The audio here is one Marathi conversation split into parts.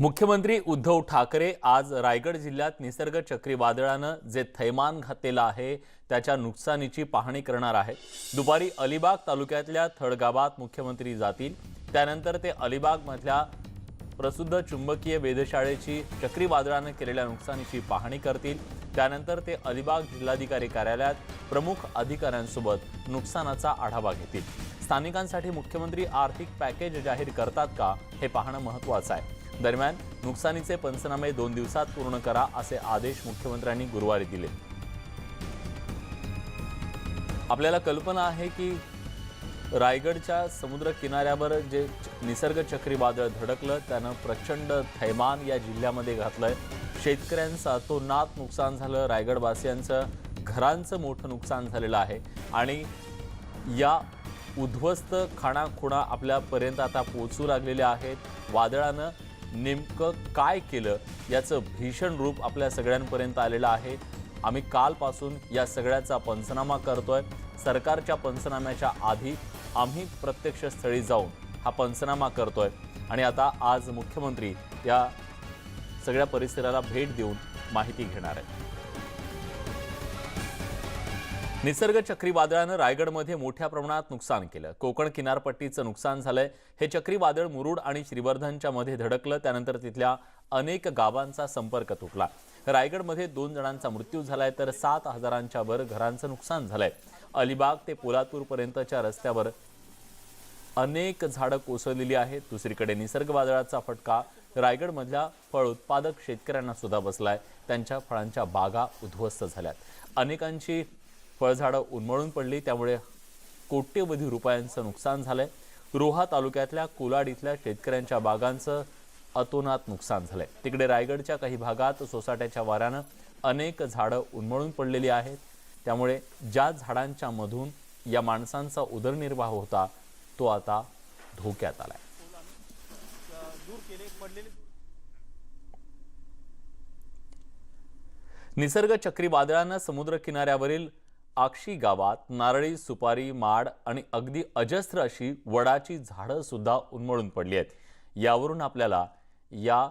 मुख्यमंत्री उद्धव ठाकरे आज रायगड जिल्ह्यात निसर्ग चक्रीवादळानं जे थैमान घातलेलं आहे त्याच्या नुकसानीची पाहणी करणार आहेत दुपारी अलिबाग तालुक्यातल्या थडगावात मुख्यमंत्री जातील. त्यानंतर ते अलिबागमधल्या प्रसिद्ध चुंबकीय वेधशाळेची चक्रीवादळानं केलेल्या नुकसानीची पाहणी करतील. त्यानंतर ते अलिबाग जिल्हाधिकारी कार्यालयात प्रमुख अधिकाऱ्यांसोबत नुकसानाचा आढावा घेतील. स्थानिकांसाठी मुख्यमंत्री आर्थिक पॅकेज जाहीर करतात का हे पाहणं महत्त्वाचं आहे. दरम्यान नुकसानीचे पंचनामे दोन दिवसात पूर्ण करा असे आदेश मुख्यमंत्र्यांनी गुरुवारी दिले. आपल्याला कल्पना आहे की रायगडच्या समुद्र किनाऱ्यावर जे निसर्ग चक्रीवादळ धडकलं त्यानं प्रचंड थैमान या जिल्ह्यामध्ये घातलंय. शेतकऱ्यांचं अतोनात नुकसान झालं रायगडवासियांचं घरांचं मोठं नुकसान झालेलं आहे. आणि या उद्ध्वस्त खाणाखुणा आपल्यापर्यंत आता पोचू लागलेल्या आहेत. वादळानं नेमकं काय केलं याचं भीषण रूप आपल्या सगळ्यांपर्यंत आलेलं आहे. आम्ही कालपासून या सगळ्याचा पंचनामा करतोय. सरकारच्या पंचनाम्याच्या आधी आम्ही प्रत्यक्ष स्थळी जाऊन हा पंचनामा करतोय. आणि आता आज मुख्यमंत्री या सगळ्या परिसराला भेट देऊन माहिती घेणार आहेत. निसर्ग चक्रीवादळानं रायगडमध्ये मोठ्या प्रमाणात नुकसान केलं. कोकण किनारपट्टीचं नुकसान झालंय. हे चक्रीवादळ मुरुड आणि श्रीवर्धनच्या मध्ये धडकलं. त्यानंतर तिथल्या अनेक गावांचा संपर्क तुटला. रायगडमध्ये दोन जणांचा मृत्यू झालाय तर सात हजारांच्या वर घरांचं नुकसान झालंय. अलिबाग ते पोलादपूर पर्यंतच्या रस्त्यावर अनेक झाडं कोसळलेली आहेत. दुसरीकडे निसर्ग वादळाचा फटका रायगडमधल्या फळ उत्पादक शेतकऱ्यांना सुद्धा बसलाय. त्यांच्या फळांच्या बागा उद्ध्वस्त झाल्यात. अनेकांची फळझाडं उन्मळून पडली त्यामुळे कोट्यवधी रुपयांचं नुकसान झालंय. रोहा तालुक्यातल्या कोलाड इथल्या शेतकऱ्यांच्या बागांचं अतोनात नुकसान झालंय. तिकडे रायगडच्या काही भागात सोसाट्याच्या वाऱ्यानं अनेक झाडं उन्मळून पडलेली आहेत. त्यामुळे ज्या झाडांच्या मधून या माणसांचा उदरनिर्वाह होता तो आता धोक्यात आलाय. निसर्ग चक्रीवादळानं समुद्र किनाऱ्यावरील आक्षी गावात नारळी सुपारी माड आणि अगदी अजस्त्र अशी वडाची झाडं सुद्धा उन्मळून पडली आहेत. यावरून आपल्याला या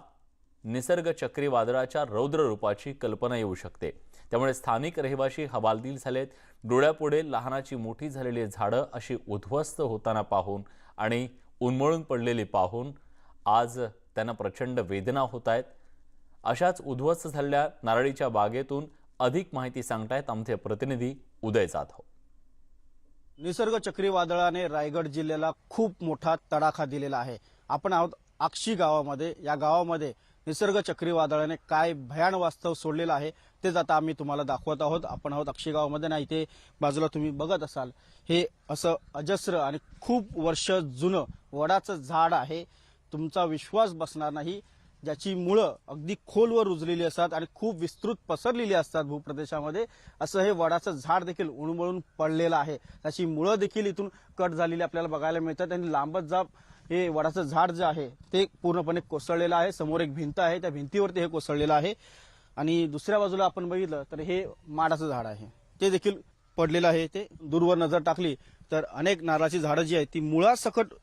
निसर्ग चक्रीवादळाच्या रौद्र रूपाची कल्पना येऊ शकते. त्यामुळे स्थानिक रहिवाशी हवालदिल झालेत. डोळ्यापुढे लहानाची मोठी झालेली झाडं अशी उद्ध्वस्त होताना पाहून आणि उन्मळून पडलेली पाहून आज त्यांना प्रचंड वेदना होत आहेत. अशाच उद्ध्वस्त झालेल्या नारळीच्या बागेतून अधिक माहिती सांगतायत आमचे प्रतिनिधी उदय जाधव. निसर्ग चक्रीवादळाने रायगड जिल्ह्याला खूप मोठा तडाखा दिलेला आहे. आपण आहोत आक्षी गावामध्ये. या गावामध्ये निसर्ग चक्रीवादळाने काय भयान वास्तव सोडलेलं आहे तेच आता आम्ही तुम्हाला दाखवत आहोत. आपण आहोत अक्षी गावामध्ये. ना इथे बाजूला तुम्ही बघत असाल हे असं अजस्र आणि खूप वर्ष जुनं वडाचं झाड आहे. तुमचा विश्वास बसणार नाही. ज्याची मुळं अगदी खोलवर रुजलेली असतात आणि खूप विस्तृत पसरलेली असतात भूप्रदेशामध्ये असं हे वडाचं झाड देखील उणमळून पडलेलं आहे. त्याची मुळं देखील इथून कट झालेली आपल्याला बघायला मिळतात आणि लांबच जाप हे वडाचं झाड जे आहे ते पूर्णपणे कोसळलेलं आहे. समोर एक भिंत आहे त्या भिंतीवरती हे कोसळलेलं आहे. आणि दुसऱ्या बाजूला आपण बघितलं तर हे माडाचं झाड आहे. ते देखील पडलेलं आहे. ते दूरवर नजर टाकली तर अनेक नारळाची झाडं जी आहेत ती मुळासकट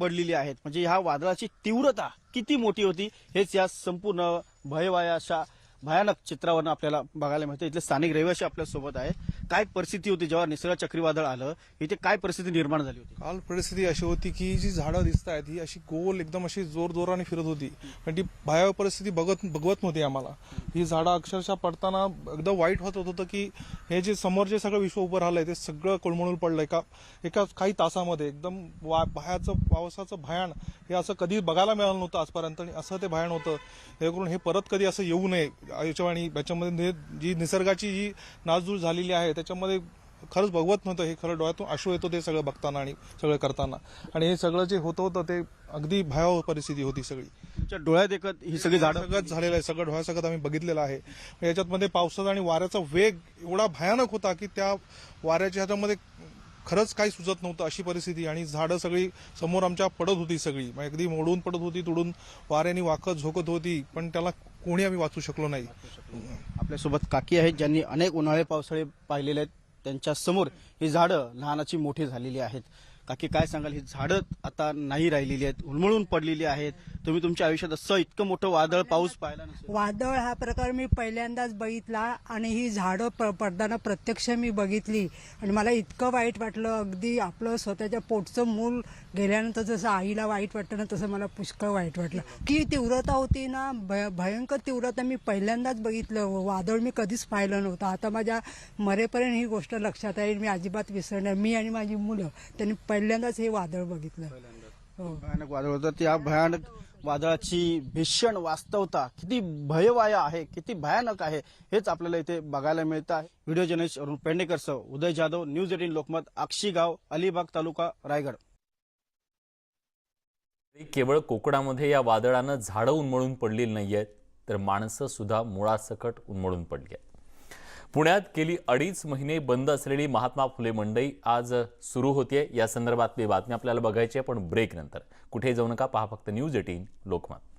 पडलेली आहेत. म्हणजे ह्या वादळाची तीव्रता किती मोठी होती हेच या संपूर्ण भयवाया अशा भयानक चित्रावरनं आपल्याला बघायला मिळतं. इथले स्थानिक रहिवासी आपल्यासोबत आहे. काय परिस्थिती होती जेव्हा निसर्ग चक्रीवादळ आलं? इथे काय परिस्थिती निर्माण झाली होती? काल परिस्थिती अशी होती की जी झाडं दिसत आहेत ही अशी गोल एकदम अशी जोर जोराने फिरत होती. पण ती भयावह परिस्थिती बघत बघवत नव्हती आम्हाला. ही झाडं अक्षरशः पडताना एकदम वाईट होत होतं की हे जे समोर जे सगळं विश्व उभं राहिलंय ते सगळं कोळमळून पडलंय का? एका काही तासामध्ये एकदम वा भयाचं पावसाचं भयाण हे असं कधी बघायला मिळालं नव्हतं आजपर्यंत आणि असं ते भयान होतं. हे करून हे परत कधी असं येऊ नये याच्यावाणी याच्यामध्ये हे जी निसर्गाची जी नासधूस झालेली आहे त्याच्यामध्ये खरंच बघवत नव्हतं हे खरं डोळ्यातून आशू येतो ते सगळं बघताना आणि सगळं करताना. आणि हे सगळं जे होतं होतं ते अगदी भयावह परिस्थिती होती सगळी. तुमच्या डोळ्यात एकत ही सगळी झाडं सगळं झालेलं आहे सगळं डोळ्यासगळं आम्ही बघितलेलं आहे. याच्यातमध्ये पावसाचा आणि वाऱ्याचा वेग एवढा भयानक होता की त्या वाऱ्याच्या ह्याच्यामध्ये खरंच काही सुचत नव्हतं अशी परिस्थिती आणि झाडं सगळी समोर आमच्या पडत होती सगळी. म्हणजे अगदी मोडून पडत होती तुडून वाऱ्याने वाकत झोकत होती. पण त्याला कोणी आम्ही वाचू शकलो नाही. आपल्यासोबत काकी आहेत ज्यांनी अनेक उन्हाळे पावसाळे पाहिलेले आहेत. त्यांच्यासमोर ही झाडं लहानाची मोठी झालेली आहेत. काकी काय सांगाल? ही झाडं आता नाही राहिलेली आहेत उलमळून पडलेली आहेत. तुम्ही तुमच्या आयुष्यात असं इतकं मोठं वादळ पाऊस पाहिला नसेल. वादळ हा प्रकार मी पहिल्यांदाच बघितला आणि ही झाडं प पडताना प्रत्यक्ष मी बघितली. आणि मला इतकं वाईट वाटलं अगदी आपलं स्वतःच्या पोटचं मूल गेल्यानंतर जसं आईला वाईट वाटतं ना तसं मला पुष्कळ वाईट वाटलं. की तीव्रता होती ना भय भयंकर तीव्रता मी पहिल्यांदाच बघितलं. वादळ मी कधीच पाहिलं नव्हतं. आता माझ्या मरेपर्यंत ही गोष्ट लक्षात आहे मी अजिबात विसरणार. मी आणि माझी मुलं त्यांनी पहिल्यांदाच हे वादळ बघितलं. हो. भयानक वादळ होतं. त्या भयानक वादळाची भीषण वास्तवता किती भयवाय आहे किती भयानक आहे हेच आपल्याला इथे बघायला मिळतं आहे. व्हिडिओ जर्नलिस्ट अरुण पेंडेकरसह उदय जाधव न्यूज एटीन लोकमत आक्षी गाव अलिबाग तालुका रायगड. केवळ कोकणामध्ये या वादळानं झाडं उन्मळून पडलेली नाही आहेत तर माणसं सुद्धा मुळासकट उन्मळून पडली आहेत. पुण्यात गेली अडीच महिने बंद असलेली महात्मा फुले मंडई आज सुरू होतीये. या संदर्भातली बातमी आपल्याला बघायची आहे पण ब्रेक नंतर. कुठे जाऊ नका पहा फक्त न्यूज एटीन लोकमत.